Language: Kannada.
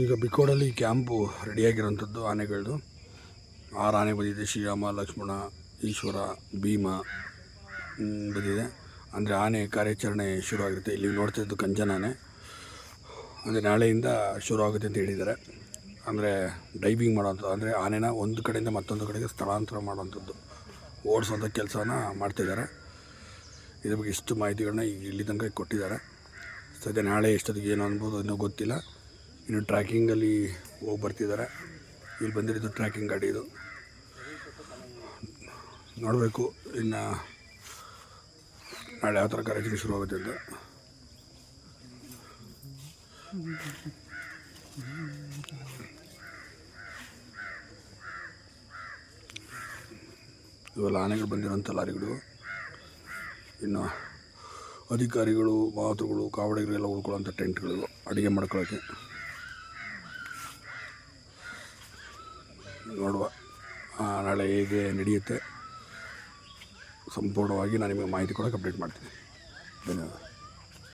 ಈಗ ಬಿಕೋಡಲ್ಲಿ ಕ್ಯಾಂಪು ರೆಡಿಯಾಗಿರೋಂಥದ್ದು ಆನೆಗಳದ್ದು ಆರು ಆನೆ ಬಂದಿದೆ, ಶ್ರೀರಾಮ, ಲಕ್ಷ್ಮಣ, ಈಶ್ವರ, ಭೀಮ ಬಂದಿದೆ. ಅಂದರೆ ಆನೆ ಕಾರ್ಯಾಚರಣೆ ಶುರು ಇಲ್ಲಿ ನೋಡ್ತಿದ್ದು ಕಂಚನಾನೆ ಅಂದರೆ ನಾಳೆಯಿಂದ ಶುರು ಆಗುತ್ತೆ ಅಂತ ಹೇಳಿದ್ದಾರೆ. ಅಂದರೆ ಡೈವಿಂಗ್ ಮಾಡೋಂಥದ್ದು ಅಂದರೆ ಆನೆನ ಒಂದು ಕಡೆಯಿಂದ ಮತ್ತೊಂದು ಕಡೆಗೆ ಸ್ಥಳಾಂತರ ಮಾಡುವಂಥದ್ದು. ಓಡಿಸೋಂಥ ಕೆಲಸನ ಮಾಡ್ತಿದ್ದಾರೆ ಇದ್ರ ಬಗ್ಗೆ ಇಷ್ಟು ಮಾಹಿತಿಗಳನ್ನ ಇಲ್ಲಿ ತನಕ ಕೊಟ್ಟಿದ್ದಾರೆ. ಸದ್ಯ ನಾಳೆ ಎಷ್ಟೊತ್ತಿಗೆ ಏನು ಅನ್ಬೋದು, ಇನ್ನೂ ಗೊತ್ತಿಲ್ಲ. ಇನ್ನು ಟ್ರ್ಯಾಕಿಂಗಲ್ಲಿ ಹೋಗಿ ಬರ್ತಿದ್ದಾರೆ. ಇಲ್ಲಿ ಬಂದಿರೋದು ಟ್ರ್ಯಾಕಿಂಗ್ ಗಾಡಿ ಇದು. ನೋಡಬೇಕು, ಇನ್ನು ನಾಳೆ ಯಾವ ಥರ ಕಾರ್ಯಕ್ರಮ ಶುರು ಆಗುತ್ತೆ ಅಂತ. ಇವೆಲ್ಲ ಆನೆಗಳು ಬಂದಿರೋಂಥ ಲಾರಿಗಳು. ಇನ್ನು ಅಧಿಕಾರಿಗಳು, ಮಾತುಗಳು, ಕಾವಡಿಗರೆಲ್ಲ ಉಳ್ಕೊಳ್ಳೋಂಥ ಟೆಂಟ್ಗಳು ಅಡುಗೆ ಮಾಡ್ಕೊಳ್ಳೋಕ್ಕೆ ನೋಡುವ. ನಾಳೆ ಹೇಗೆ ನಡೆಯುತ್ತೆ ಸಂಪೂರ್ಣವಾಗಿ ನಾನು ನಿಮಗೆ ಮಾಹಿತಿ ಕೊಡೋಕೆ ಅಪ್ಡೇಟ್ ಮಾಡ್ತೀನಿ. ಧನ್ಯವಾದ.